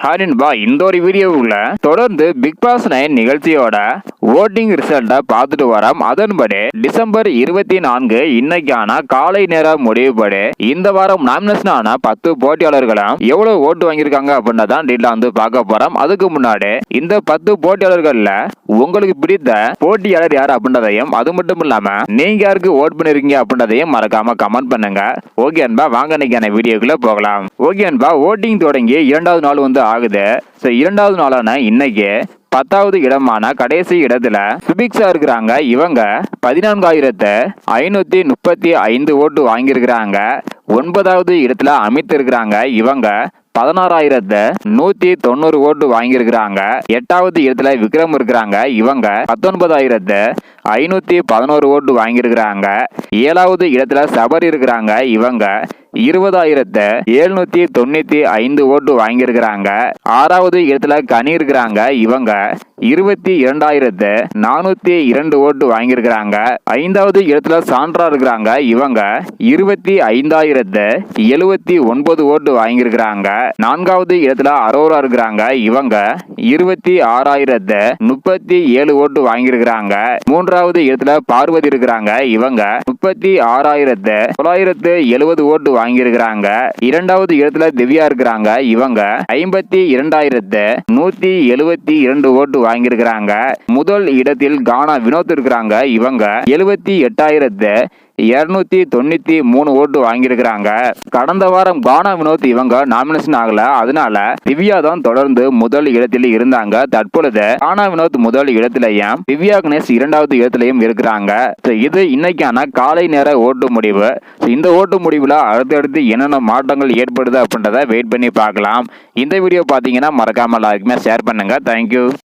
ஹாரின் பாய் இந்த ஒரு வீடியோவுல தொடர்ந்து பிக் பாஸ் நைன் நிகழ்ச்சியோட ஓட்டிங் ரிசல்ட்டை பார்த்துட்டு வரோம். அதன்படி டிசம்பர் இருபத்தி நான்கு இன்னைக்கான காலை நேர முடிவுபடி இந்த வாரம் நாமினேஷன் ஆன பத்து போட்டியாளர்களும் எவ்வளவு ஓட்டு வாங்கியிருக்காங்க அப்படின்றதான் டீட்டெயில் வந்து பார்க்க போறோம். அதுக்கு முன்னாடி இந்த பத்து போட்டியாளர்கள்ல உங்களுக்கு பிடித்த போட்டியாளர் யார் அப்படின்றதையும் அது மட்டும் இல்லாம நீங்க யாருக்கு ஓட் பண்ணிருக்கீங்க அப்படின்றதையும் மறக்காம கமெண்ட் பண்ணுங்க. ஓகே அன்பா வாங்க இன்னைக்கான வீடியோக்குள்ள போகலாம். ஓகே அன்பா ஓட்டிங் தொடங்கி இரண்டாவது நாள் வந்து ஆகுது. ஸோ இரண்டாவது நாளான இன்னைக்கு பத்தாவது இடமான கடைசி இடத்துல சுபிக்ஸா இருக்கிறாங்க. இவங்க பதினான்காயிரத்து ஐநூத்தி முப்பத்தி ஐந்து ஓட்டு வாங்கியிருக்கிறாங்க. ஒன்பதாவது இடத்துல அமித் இருக்கிறாங்க இவங்க பதினாறாயிரத்து நூத்தி தொண்ணூறு ஓட்டு வாங்கியிருக்கிறாங்க. எட்டாவது இடத்துல விக்ரம் இருக்கிறாங்க. இவங்க பத்தொன்பதாயிரத்து ஐநூத்தி பதினோரு ஓட்டு வாங்கியிருக்கிறாங்க. ஏழாவது இடத்துல சபர் இருக்கிறாங்க இவங்க. இருபதாயிரத்து எழுநூத்தி தொண்ணூத்தி ஐந்து ஓட்டு வாங்கியிருக்கிறாங்க. ஆறாவது இடத்துல கனி இருக்கிறாங்க இவங்க. இருபத்தி இரண்டாயிரத்து நானூத்தி இரண்டு ஓட்டு வாங்கியிருக்கிறாங்க. ஐந்தாவது இடத்துல சான்றா இருக்கிறாங்க இவங்க. இருபத்தி ஐந்தாயிரத்து எழுவத்தி ஒன்பது ஓட்டு வாங்கியிருக்கிறாங்க. நான்காவது இடத்துல அரோரா இருக்கிறாங்க இவங்க. இருபத்தி ஆறாயிரத்து முப்பத்தி ஏழு ஓட்டு வாங்கியிருக்கிறாங்க. மூன்றாவது இடத்துல பார்வதி இருக்கிறாங்க. இவங்க முப்பத்தி ஆறாயிரத்து தொள்ளாயிரத்து எழுபது ஓட்டு வாங்கியிருக்கிறாங்க. இரண்டாவது இடத்துல திவ்யா இருக்கிறாங்க. இவங்க ஐம்பத்தி இரண்டாயிரத்து நூத்தி எழுவத்தி இரண்டு ஓட்டு வாங்கியிருக்கிறாங்க. முதல் இடத்தில் கானா வினோத் இருக்கிறாங்க. இவங்க எழுவத்தி எட்டாயிரத்து இருநூத்தி தொண்ணூத்தி மூணு ஓட்டு வாங்கியிருக்கிறாங்க. கடந்த வாரம் கானா வினோத் இவங்க நாமினேஷன் ஆகல. அதனால திவ்யா தான் தொடர்ந்து முதல் இடத்தில் இருந்தாங்க. தற்பொழுது கானா வினோத் முதல் இடத்திலையும் திவ்யா கணேஷ் இரண்டாவது இடத்திலையும் இருக்கிறாங்க. இது இன்னைக்கான காலை நேர ஓட்டு முடிவு. இந்த ஓட்டு முடிவுல அடுத்தடுத்து என்னென்ன மாற்றங்கள் ஏற்படுது அப்படின்றத வெயிட் பண்ணி பார்க்கலாம். இந்த வீடியோ பார்த்தீங்கன்னா மறக்காம எல்லாருக்குமே ஷேர் பண்ணுங்க. தேங்க்யூ